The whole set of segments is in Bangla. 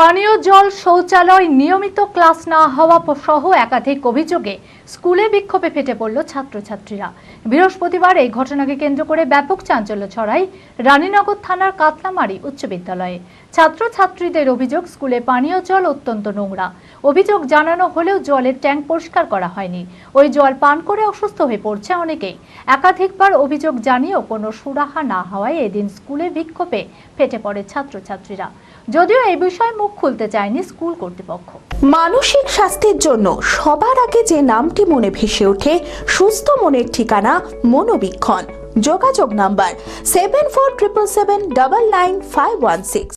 পানীয় জল শৌচালয় নিয়মিত ক্লাস না হওয়া সহ একাধিক অভিযোগে স্কুলে বিক্ষোভে ফেটে পড়ল ছাত্রছাত্রীরা। বৃহস্পতিবার এই ঘটনাকে কেন্দ্র করে ব্যাপক চাঞ্চল্য ছড়ায় রানীনগর থানার কাতলামারি উচ্চ বিদ্যালয়ে। ছাত্রছাত্রীদের অভিযোগ, স্কুলে পানীয় জল অত্যন্ত নোংরা। অভিযোগ জানানো হলেও জলের ট্যাঙ্ক পরিষ্কার করা হয়নি। ওই জল পান করে অসুস্থ হয়ে পড়ছে অনেকেই। একাধিকবার অভিযোগ জানিয়েও কোনো সুরাহা না হওয়ায় এদিন স্কুলে বিক্ষোভে ফেটে পড়ে ছাত্রছাত্রীরা। যদিও এই বিষয়ে মুখ খুলতে চায়নি স্কুল কর্তৃপক্ষ। মানসিক স্বাস্থ্যের জন্য সবার আগে যে নামটি মনে ভেসে ওঠে, সুস্থ মনের ঠিকানা মনোবীক্ষণ। যোগাযোগ number seven four triple seven double nine five one six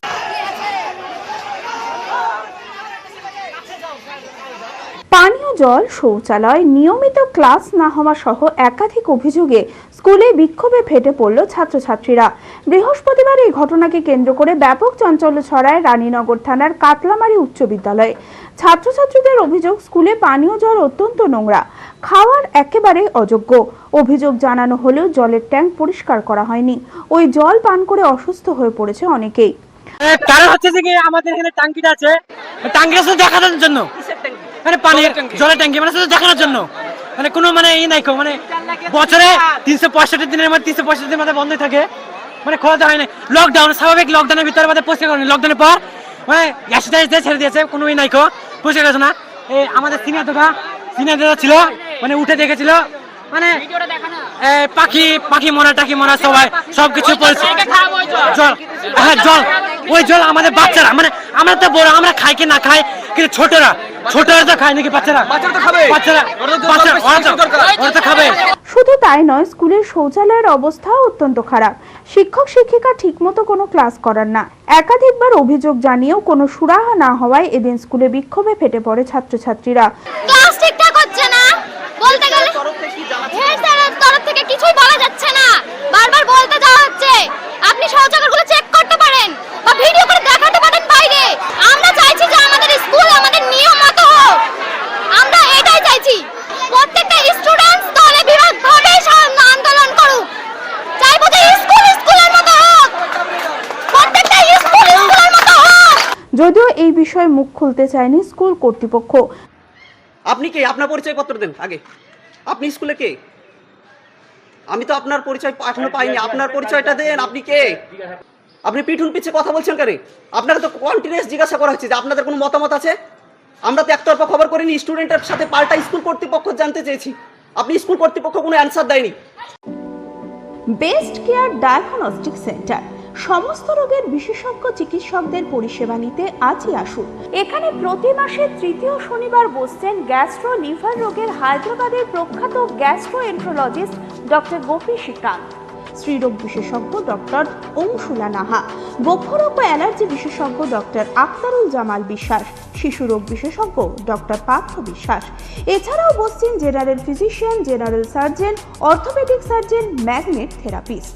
পানীয় জল শৌচালয় নিয়মিত ক্লাস না হওয়া সহ একাধিক অভিযোগে স্কুলে বিক্ষোভে ফেটে পড়ল ছাত্রছাত্রীরা। বৃহস্পতিবার এই ঘটনাকে কেন্দ্র করে ব্যাপক চাঞ্চল্য ছড়ায় রানীনগর থানার কাতলামারি উচ্চ বিদ্যালয়ে। ছাত্রছাত্রীদের অভিযোগ, স্কুলে পানীয় জল অত্যন্ত নোংরা, খাওয়ার একেবারে অযোগ্য। অভিযোগ জানানো হলেও জলের ট্যাঙ্ক পরিষ্কার করা হয়নি। ওই জল পান করে অসুস্থ হয়ে পড়েছে অনেকেই। কারণ হচ্ছে যে আমাদের এখানে টাঙ্কিটা আছে, টাঙ্কিটা শুধু দেখানোর জন্য। মানে পানির জলের ট্যাঙ্কি। মানে শুধু দেখানোর জন্য। মানে কোনো মানে ই নাই মানে বছরে তিনশো পঁয়ষট্টি দিনের মধ্যে তিনশো পঁয়ষট্টি দিনের মধ্যে বন্ধই থাকে। মানে খোলাতে হয় না লকডাউন স্বাভাবিক লকডাউনের ভিতরে মধ্যে পরিষ্কার করেনি লকডাউনের পর মানে গ্যাস দিয়ে ছেড়ে দিয়েছে কোনো ই নাই কো পরিষ্কার করেছে না। এই আমাদের সিনিয়র দাদা সিনিয়র দাদা ছিল মানে উঠে দেখেছিল। মানে এ, পাখি পাখি মরা টাকি মরা সবাই সবকিছু পরিষ্কার। জল। হ্যাঁ জল। ওই জল আমাদের বাচ্চারা মানে আমরা তো বড় আমরা খাই কি না খাই কিন্তু ছোটরা ছোটরা তো খায় নাকি বাচ্চারা? বাচ্চারা তো খাবে। বাচ্চারা ওরা তো বাচ্চারা জল ওরা বেশি তো- দরকার। ওরা তো খাবে। শুধু তাই নয় স্কুলের শৌচালয়ের অবস্থাও অত্যন্ত খারাপ। শিক্ষক শিক্ষিকা ঠিকমতো কোনো ক্লাস করার না। একাধিকবার অভিযোগ জানিয়েও কোনো সুরাহা না হওয়ায় এদিন স্কুলে বিক্ষোভে ফেটে পড়ে ছাত্রছাত্রীরা। ক্লাস ঠিকঠাক হচ্ছে না বলতে গেলে হেড স্যারের তরফ থেকে কিছুই বলা যাচ্ছে না বারবার বলতে যাওয়া হচ্ছে আপনি শৌচাগারগুলো চেক করতে পারেন বা ভিডিও করে দেখাতে পারেন বাইরে আমরা চাইছি যে আমাদের স্কুল আমাদের নিয়ম মতো হোক আমরা এটাই চাইছি প্রত্যেকটা স্টুডেন্টস দলে বিভাগ আন্দোলন করুক। চাইব যে স্কুল স্কুলের মতো হোক। প্রত্যেকটা স্কুল স্কুলের মতো হোক। যদিও এই বিষয়ে মুখ খুলতে চায়নি স্কুল কর্তৃপক্ষ। আপনি কে? আপনার পরিচয় পত্র দেন আগে। আপনি স্কুলে কে? আমি তো আপনার পরিচয় এখনও পাইনি। আপনার পরিচয়টা দেন আপনি কে? আপনি পিঠুন পিছে কথা বলছেন কেন? আপনারা তো কন্টিনিউয়াস জিজ্ঞাসা করা হচ্ছে যে আপনাদের কোনো মতামত আছে? আমরা তো একতরফা খবর করিনি স্টুডেন্টের সাথে পাল্টা স্কুল কর্তৃপক্ষ জানতে চেয়েছি। আপনি স্কুল কর্তৃপক্ষ কোনো অ্যান্সার দেয়নি। বেস্ট কেয়ার ডায়াগনস্টিক সেন্টার সমস্ত রোগের বিশেষজ্ঞ চিকিৎসকদের পরিষেবা নিতে আজই আসুন। এখানে প্রতি মাসে তৃতীয় শনিবার বসছেন গ্যাস্ট্রো লিভার রোগের হায়দ্রাবাদের প্রখ্যাত gastroenterologist doctor Gopi Srikanth. স্ত্রীরোগ বিশেষজ্ঞ ডক্টর অংশুলা নাহা, বক্ষরোগ বা অ্যালার্জি বিশেষজ্ঞ ডক্টর আক্তারুল জামাল বিশ্বাস, শিশু রোগ বিশেষজ্ঞ ডক্টর পার্থ বিশ্বাস। এছাড়াও বসছেন general physician, general surgeon, orthopaedic surgeon, magnet therapist.